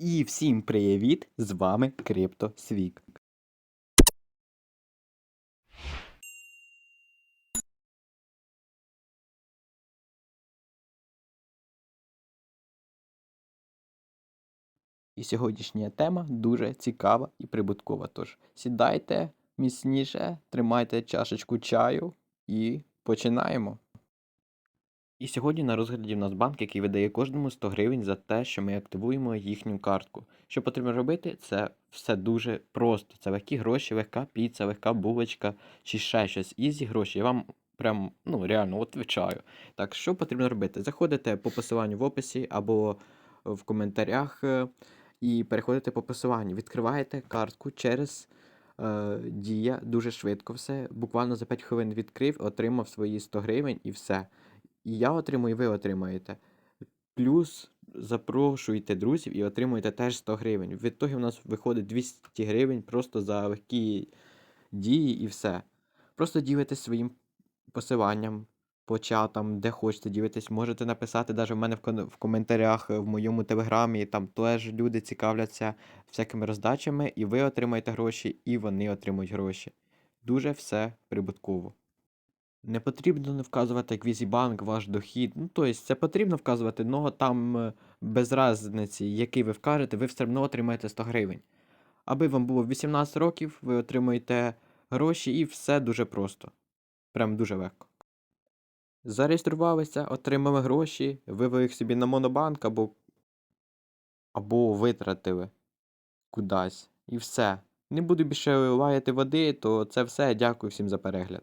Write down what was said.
І всім привіт! З вами CryptoSwig. І сьогоднішня тема дуже цікава і прибуткова. Тож сідайте міцніше, тримайте чашечку чаю і починаємо. І сьогодні на розгляді в нас банк, який видає кожному 100 гривень за те, що ми активуємо їхню картку. Що потрібно робити, це все дуже просто. Це легкі гроші, легка піца, легка булочка чи ще щось. Ізі гроші. Я вам прям ну реально відповідаю. Так, що потрібно робити? Заходите по посиланню в описі або в коментарях е, і переходите по посиланню. Відкриваєте картку через е, Дія дуже швидко все. Буквально за 5 хвилин відкрив, отримав свої 100 гривень і все. І я отримую, і ви отримаєте. Плюс запрошуйте друзів і отримуєте теж 100 гривень. В ітогі у нас виходить 200 гривень просто за легкі дії і все. Просто ділитесь своїм посиланням по чатам, де хочете ділитись. Можете написати навіть в мене в, в коментарях в моєму телеграмі. Там теж люди цікавляться всякими роздачами, і ви отримаєте гроші, і вони отримують гроші. Дуже все прибутково. Не потрібно не вказувати як Візібанк ваш дохід. Ну, тобто, це потрібно вказувати, але там е, без разниці, який ви вкажете, ви все одно отримаєте 100 гривень. Аби вам було 18 років, ви отримуєте гроші і все дуже просто. Прям дуже легко. Зареєструвалися, отримали гроші, вивели їх собі на монобанк або, або витратили кудись. І все. Не буду більше лаяти води, то це все. Дякую всім за перегляд.